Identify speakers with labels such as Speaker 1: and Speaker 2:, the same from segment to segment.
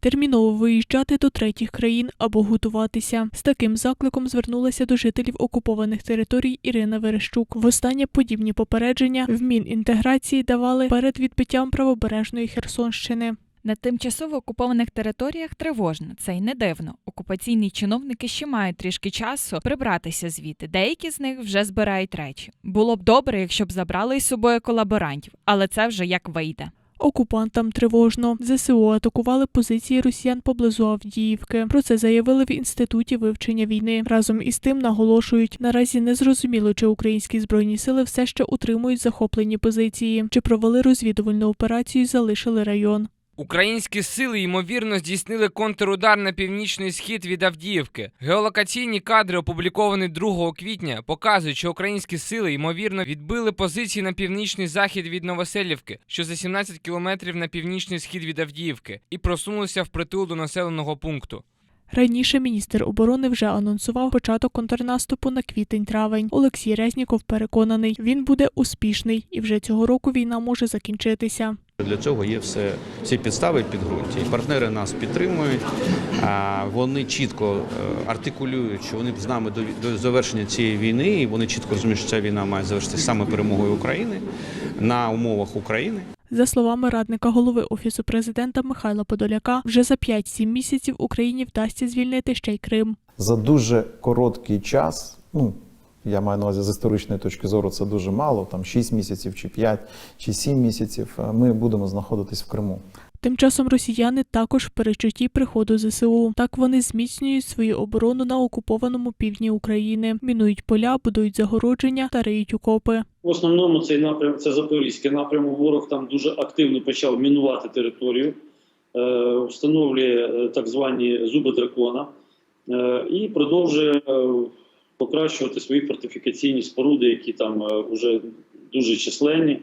Speaker 1: терміново виїжджати до третіх країн або готуватися. З таким закликом звернулася до жителів окупованих територій Ірина Верещук. Востаннє подібні попередження в Мінінтеграції давали перед відбиттям правобережної Херсонщини.
Speaker 2: На тимчасово окупованих територіях тривожно, це й не дивно. Окупаційні чиновники ще мають трішки часу прибратися звідти. Деякі з них вже збирають речі. Було б добре, якщо б забрали із собою колаборантів, але це вже як вийде.
Speaker 1: Окупантам тривожно. ЗСУ атакували позиції росіян поблизу Авдіївки. Про це заявили в інституті вивчення війни. Разом із тим наголошують, наразі не зрозуміло, чи українські збройні сили все ще утримують захоплені позиції, чи провели розвідувальну операцію, і залишили район.
Speaker 3: Українські сили ймовірно здійснили контрудар на північний схід від Авдіївки. Геолокаційні кадри, опубліковані 2 квітня, показують, що українські сили ймовірно відбили позиції на північний захід від Новоселівки, що за 17 кілометрів на північний схід від Авдіївки, і просунулися впритул до населеного пункту.
Speaker 1: Раніше міністр оборони вже анонсував початок контрнаступу на квітень-травень. Олексій Резніков переконаний, він буде успішний, і вже цього року війна може закінчитися.
Speaker 4: Для цього є все, всі підстави підґрунті. І Партнери нас підтримують. а Вони чітко е, артикулюють, що вони з нами до, до завершення цієї війни, і вони чітко розуміють, що ця війна має завершитися саме перемогою України на умовах України.
Speaker 1: За словами радника голови офісу президента Михайла Подоляка, вже за 5-7 місяців Україні вдасться звільнити ще й Крим.
Speaker 5: за дуже короткий час. Ну я маю на увазі з історичної точки зору, це дуже мало, там 6 місяців, чи 5, чи 7 місяців. е, Ми будемо знаходитись в Криму.
Speaker 1: Тим часом росіяни також в перечутті приходу ЗСУ. Так вони зміцнюють свою оборону на окупованому півдні України, мінують поля, будують загородження та риють окопи.
Speaker 6: В основному цей напрям це Запорізький напрямок. Ворог там дуже активно почав мінувати територію, е, встановлює е, так звані зуби дракона і продовжує покращувати свої фортифікаційні споруди, які там е, вже дуже численні.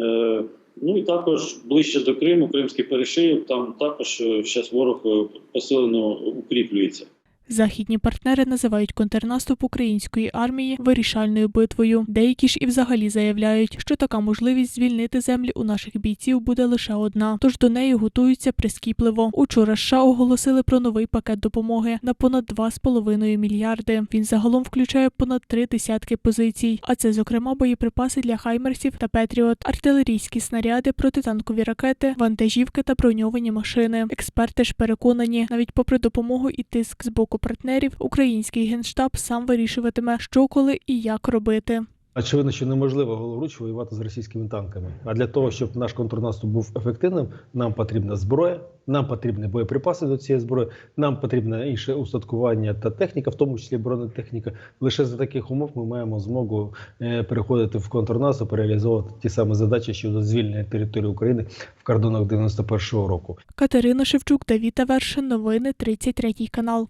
Speaker 6: Е, Ну і також ближче до Криму, Кримський перешив там також зараз ворог е, посилено укріплюється.
Speaker 1: Західні партнери називають контрнаступ української армії вирішальною битвою. Деякі ж і взагалі заявляють, що така можливість звільнити землі у наших бійців буде лише одна, тож до неї готуються прискіпливо. Учора США оголосили про новий пакет допомоги на понад 2,5 мільярди. Він загалом включає понад три десятки позицій. А це, зокрема, боєприпаси для хаймерсів та Петріот, артилерійські снаряди, протитанкові ракети, вантажівки та броньовані машини. Експерти ж переконані, навіть попри допомогу і тиск з боку партнерів, український генштаб сам вирішуватиме, що коли і як робити.
Speaker 7: Очевидно, що неможливо голоруч воювати з російськими танками. А для того, щоб наш контрнаступ був ефективним, нам потрібна зброя, нам потрібні боєприпаси до цієї зброї, нам потрібне інше устаткування та техніка, в тому числі бронетехніка. Лише за таких умов ми маємо змогу е, переходити в контрнаступ реалізовувати ті самі задачі щодо звільнення території України в кордонах 91-го року.
Speaker 1: Катерина Шевчук, Давіта Вершин, новини 33 канал.